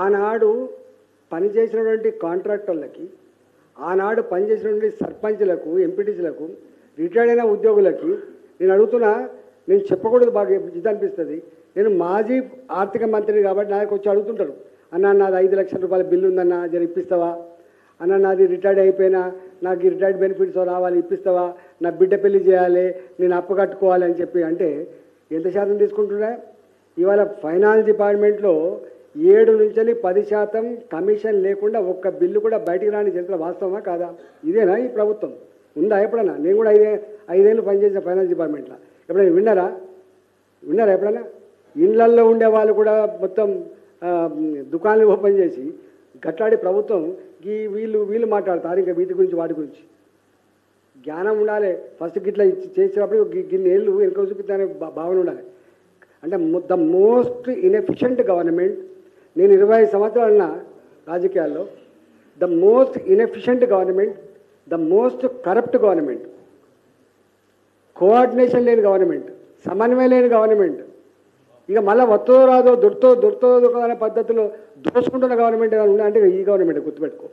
ఆనాడు పనిచేసినటువంటి కాంట్రాక్టర్లకి ఆనాడు పనిచేసినటువంటి సర్పంచ్లకు ఎంపీటీసీలకు రిటైర్డ్ అయిన ఉద్యోగులకి నేను అడుగుతున్నా నేను చెప్పకూడదు బాగా ఇది అనిపిస్తుంది నేను మాజీ ఆర్థిక మంత్రిని కాబట్టి నాకు వచ్చి అడుగుతుంటారు. అన్న నాది ఐదు లక్షల రూపాయల బిల్లు ఉందన్న జర ఇప్పిస్తావా? అన్న నాది రిటైర్డ్ అయిపోయినా నాకు రిటైర్డ్ బెనిఫిట్స్ రావాలి ఇప్పిస్తావా? నా బిడ్డ పెళ్ళి చేయాలి నేను అప్పు కట్టుకోవాలి అని చెప్పి అంటే ఎంత శాతం తీసుకుంటున్నా? ఇవాళ ఫైనాన్స్ డిపార్ట్మెంట్లో ఏడు నుంచి పది శాతం కమిషన్ లేకుండా ఒక్క బిల్లు కూడా బయటికి రాని చరిత్ర వాస్తవమా కాదా? ఇదేనా ఈ ప్రభుత్వం? ఉందా ఎప్పుడన్నా? నేను కూడా ఐదే ఐదేళ్ళు పనిచేసిన ఫైనాన్స్ డిపార్ట్మెంట్లో. ఎప్పుడైనా విన్నారా? విన్నారా ఎప్పుడైనా ఇళ్ళల్లో ఉండే వాళ్ళు కూడా మొత్తం దుకాణాలు ఓపెన్ చేసి గట్లాడి ప్రభుత్వం ఈ వీళ్ళు వీళ్ళు మాట్లాడతారు ఇంకా వీటి గురించి వాటి గురించి. జ్ఞానం ఉండాలి. ఫస్ట్ గిట్లా ఇచ్చి చేసినప్పుడు గి- గిన్ని ఏళ్ళు వెనుక చూపిస్తానే భావన ఉండాలి. అంటే ద మోస్ట్ ఇన్ఎఫిషియంట్ గవర్నమెంట్ నేను ఇరవై సంవత్సరాల రాజకీయాల్లో the most inefficient government the most corrupt government coordination లేని గవర్నమెంట్ సమన్వయం లేని గవర్నమెంట్ ఇక మళ్ళీ వత్తో రాదో దొరుకుతో దొరుకుతో దొరకదనే అనే పద్ధతిలో దోసుకుంటున్న గవర్నమెంట్ ఏదైనా ఉందంటే అంటే ఈ గవర్నమెంట్ గుర్తుపెట్టుకో.